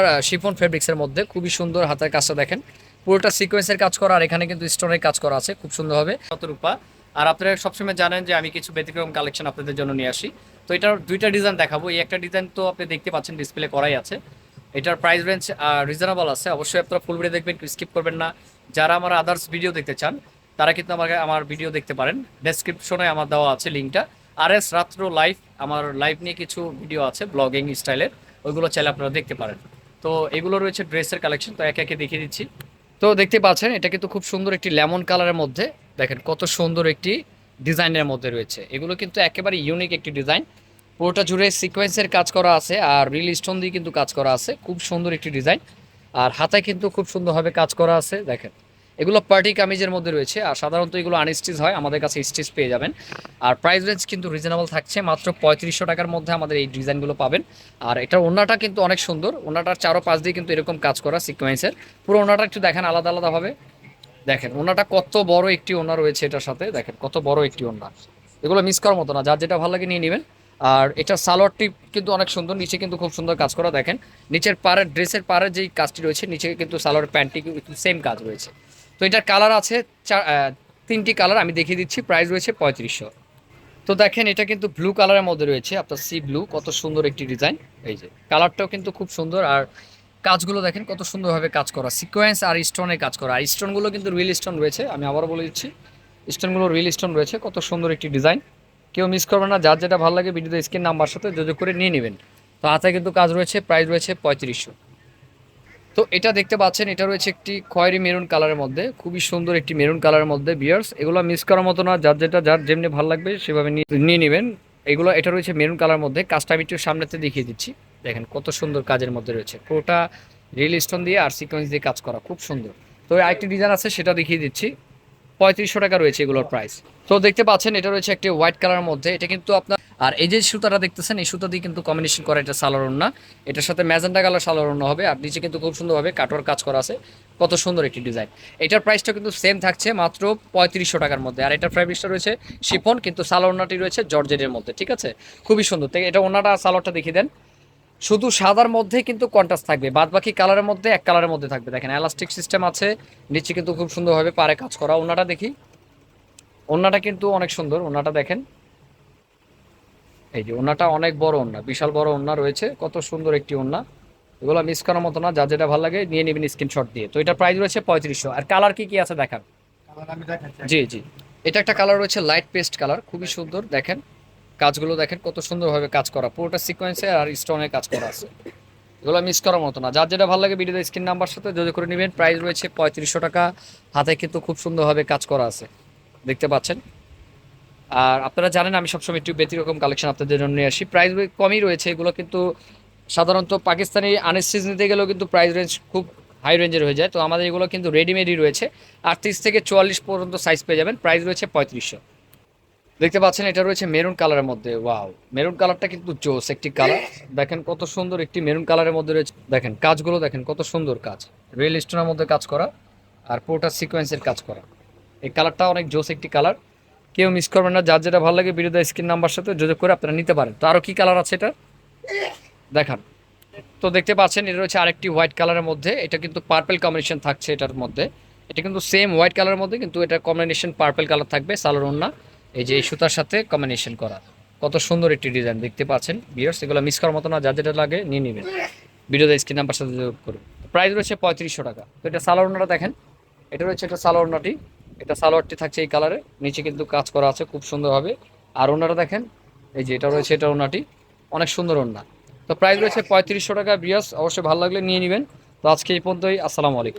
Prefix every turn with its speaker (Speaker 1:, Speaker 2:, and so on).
Speaker 1: আপনার শিফন ফেব্রিক্সের মধ্যে। খুবই সুন্দর হাতের কাজটা দেখেন। পুরোটা সিকোয়েন্সের কাজ করা আর এখানে কিন্তু স্টোনের কাজ করা আছে। খুব সুন্দরভাবে।
Speaker 2: কত রূপা আর আপনারা সবসময় জানেন যে আমি কিছু ব্যতিক্রম কালেকশন আপনাদের জন্য নিয়ে আসি। তো এটার দুইটা ডিজাইন দেখাবো। এই একটা ডিজাইন তো আপনি দেখতে পাচ্ছেন ডিসপ্লে করাই আছে। এটার প্রাইস রেঞ্জ রিজনেবল আছে। অবশ্যই আপনারা ফুল ভিডিও দেখবেন স্কিপ করবেন না। যারা আমার আদার্স ভিডিও দেখতে চান, তারা কিন্তু আমাকে, আমার ভিডিও দেখতে পারেন। ডেসক্রিপশনে আমার দেওয়া আছে লিঙ্কটা আর এস রাত্র লাইভ আমার লাইভ নিয়ে কিছু ভিডিও আছে ব্লগিং স্টাইলের ওইগুলো চাইলে আপনারা দেখতে পারেন। তো এগুলো রয়েছে ড্রেসের কালেকশন তো একে একে দেখিয়ে দিচ্ছি।
Speaker 1: তো দেখতে পাচ্ছেন, এটা কিন্তু খুব সুন্দর একটি লেমন কালারের মধ্যে। দেখেন কত সুন্দর একটি ডিজাইনের মধ্যে রয়েছে। এগুলো কিন্তু একেবারে ইউনিক একটি ডিজাইন পুরোটা জুড়ে সিকোয়েন্সের কাজ করা আছে আর রিল স্টোন দিয়ে কিন্তু কাজ করা আছে। খুব সুন্দর একটি ডিজাইন আর হাতায় কিন্তু খুব সুন্দরভাবে কাজ করা আছে, দেখেন। এগুলো পার্টি কামিজের মধ্যে রয়েছে, আর সাধারণত এগুলো আনস্টিচ হয়, আমাদের কাছে স্টিচ পেয়ে যাবেন। আর প্রাইস রেঞ্জ কিন্তু রিজনেবল থাকছে, মাত্র পঁয়ত্রিশশো টাকার মধ্যে আমাদের এই ডিজাইনগুলো পাবেন। আর এটার ওনাটা কিন্তু অনেক সুন্দর ওনাটার চারো পাঁচ দিয়ে কিন্তু এরকম কাজ করা সিকোয়েন্সের পুরো ওনাটা একটু দেখেন আলাদা আলাদাভাবে। দেখেন ওনাটা কত বড় একটি ওনা রয়েছে এটার সাথে, দেখেন কত বড় একটি ওনা এগুলো মিস করার মতো না, যার যেটা ভালো লাগে নিয়ে নেবেন। আর এটা সালোয়ারটি কিন্তু অনেক সুন্দর, নিচে কিন্তু খুব সুন্দর কাজ করা, দেখেন। নিচের পাড়ের ড্রেসের পাড়ের যেই কাজটি রয়েছে, নিচে কিন্তু সালোয়ার প্যান্টটি সেম কাজ রয়েছে। তো এটার কালার আছে তিনটি কালার আমি দেখিয়ে দিচ্ছি। প্রাইস রয়েছে পঁয়ত্রিশশো। তো দেখেন, এটা কিন্তু ব্লু কালারের মধ্যে রয়েছে, আপনার সি ব্লু কত সুন্দর একটি ডিজাইন এই যে কালারটাও কিন্তু খুব সুন্দর। আর কাজগুলো দেখেন, কত সুন্দরভাবে কাজ করা। সিকোয়েন্স আর স্টোনের কাজ করা। আর স্টোনগুলো কিন্তু রিয়েল স্টোন রয়েছে, আমি আবারও বলে দিচ্ছি। স্টোনগুলো রিয়েল স্টোন রয়েছে, কত সুন্দর একটি ডিজাইন কেউ মিস করবে না, যার যেটা ভালো লাগে ভিডিওতে স্ক্রিন নাম্বার সাথে যোগাযোগ করে নিয়ে নেবেন। তো হাতে কিন্তু কাজ রয়েছে প্রাইস রয়েছে পঁয়ত্রিশশো। তো এটা দেখতে পাচ্ছেন, এটা রয়েছে একটি খয়েরি মেরুন কালারের মধ্যে। খুবই সুন্দর একটি মেরুন কালারের মধ্যে বিয়ার্স। এগুলো মিস করার মতো না, যার যেটা, যার যেমনি ভালো লাগবে সেভাবে নিয়ে নেবেন। এগুলো, এটা রয়েছে মেরুন কালার মধ্যে। কাজটা আমি একটু সামনেতে দেখিয়ে দিচ্ছি। দেখেন কত সুন্দর কাজের মধ্যে রয়েছে। পুরোটা রিয়েল স্টোন দিয়ে আর সিকোয়েন্স দিয়ে কাজ করা, খুব সুন্দর। তো আরেকটি ডিজাইন আছে, সেটা দেখিয়ে দিচ্ছি। পঁয়ত্রিশশো টাকা রয়েছে এগুলোর প্রাইস তো দেখতে পাচ্ছেন এটা রয়েছে একটি হোয়াইট কালারের মধ্যে। এটা কিন্তু আপনার আর এই যে সুতাটা দেখতেছেন এই সুতা দিয়ে কিন্তু কম্বিনেশন করা এটা সালোয়ার ওড়না। এটার সাথে ম্যাজেন্টা কালার সালোয়ার ওড়না হবে। আর নিচে কিন্তু খুব সুন্দরভাবে কাটোয়ার কাজ করা আছে। কত সুন্দর একটি ডিজাইন এটার প্রাইসটা কিন্তু সেম থাকছে মাত্র পঁয়ত্রিশশো টাকার মধ্যে। আর এটার ফ্যাব্রিক্সটা রয়েছে শিফন কিন্তু সালোয়ার ওড়নাটি রয়েছে জর্জেটের মধ্যে ঠিক আছে? খুবই সুন্দর। এটা ওনাটা আর সালোয়ারটা দেখিয়ে দেন। শুধু সাদার মধ্যে কিন্তু কন্ট্রাস্ট থাকবে বাদ বাকি কালারের মধ্যে এক কালারের মধ্যে থাকবে। দেখেন এলাস্টিক সিস্টেম আছে নিচে কিন্তু খুব সুন্দরভাবে পারে কাজ করা। ওনাটা দেখি। ওনাটা কিন্তু অনেক সুন্দর ওনাটা দেখেন। এই যে ওনাটা অনেক বড় ওন্না বিশাল বড় ওন্না রয়েছে কত সুন্দর একটি ওন্না এগুলো মিস করার মতো না যা যেটা ভালো লাগে নিয়ে নেবেন স্ক্রিনশট দিয়ে। তো এটা প্রাইস রয়েছে পঁয়ত্রিশশো। আর কালার কি কি আছে দেখান? জি জি। এটা একটা কালার রয়েছে লাইট পেস্ট কালার খুবই সুন্দর দেখেন। কাজগুলো দেখেন কত সুন্দরভাবে কাজ করা, পুরোটা সিকোয়েন্সে আর স্টোনে কাজ করা আছে। এগুলো মিস করার মতো না। যার যেটা ভালো লাগে ভিডিওতে স্ক্রিন নাম্বার সাথে যদি করে নেবেন প্রাইস রয়েছে পঁয়ত্রিশশো টাকা। হাতে কিন্তু খুব সুন্দরভাবে কাজ করা আছে। দেখতে পাচ্ছেন? আর আপনারা জানেন, আমি সবসময় একটু ব্যতিরকম কালেকশন আপনাদের জন্য নিয়ে আসি। প্রাইস কমই রয়েছে, এগুলো কিন্তু সাধারণত পাকিস্তানি আনস্টিচ নিতে গেলেও কিন্তু প্রাইস রেঞ্জ খুব হাই রেঞ্জের হয়ে যায়। তো আমাদের এগুলো কিন্তু রেডিমেডই রয়েছে। আটত্রিশ থেকে চুয়াল্লিশ পর্যন্ত সাইজ পেয়ে যাবেন। প্রাইস রয়েছে পঁয়ত্রিশশো। দেখতে পাচ্ছেন, এটা রয়েছে মেরুন কালারের মধ্যে। ওয়াও, মেরুন কালারটা কিন্তু জোস একটি কালার। দেখেন কত সুন্দর একটি মেরুন কালারের মধ্যে রয়েছে। দেখেন, কাজগুলো দেখেন, কত সুন্দর কাজ। রিয়েল স্টোনের মধ্যে কাজ করা আর পুরোটা সিকোয়েন্সের কাজ করা। এই কালারটা অনেক জোস একটি কালার। কেউ মিস করবেন না, যার যেটা ভালো লাগে ভিডিওতে স্ক্রিন নাম্বার সাথে যোগাযোগ করে আপনারা নিতে পারেন। তো আরও কী কালার আছে এটা? দেখান। তো দেখতে পাচ্ছেন, এটা রয়েছে আরেকটি হোয়াইট কালারের মধ্যে। এটা কিন্তু পার্পেল কম্বিনেশন থাকছে এটার মধ্যে। এটা কিন্তু সেম হোয়াইট কালারের মধ্যে, কিন্তু এটা কম্বিনেশন পার্পেল কালার থাকবে, সালোর ওন্না এই যে এই সুতার সাথে কম্বিনেশন করা। কত সুন্দর একটি ডিজাইন দেখতে পাচ্ছেন বিয়ার্স এগুলো মিস করার মতো না, যা যেটা লাগে নিয়ে নেবেন। ভিডিওতে স্ক্রিন নাম্বার সাথে যোগ করুন। প্রাইস রয়েছে পঁয়ত্রিশশো টাকা। তো এটা সালোয়ার ওন্নাটা দেখেন, এটা রয়েছে এটা সালোয়ার ওন্নাটি এটা সালোয়ারটি থাকছে এই কালারে নিচে কিন্তু কাজ করা আছে, খুব সুন্দরভাবে আর ওনাটা দেখেন, এই যে এটা রয়েছে এটা ওনাটি। অনেক সুন্দর ওন্না তো প্রাইস রয়েছে পঁয়ত্রিশশো টাকা বিয়াস অবশ্যই ভালো লাগলে নিয়ে নেবেন। তো আজকে এই পর্যন্তই, আসসালামু আলাইকুম।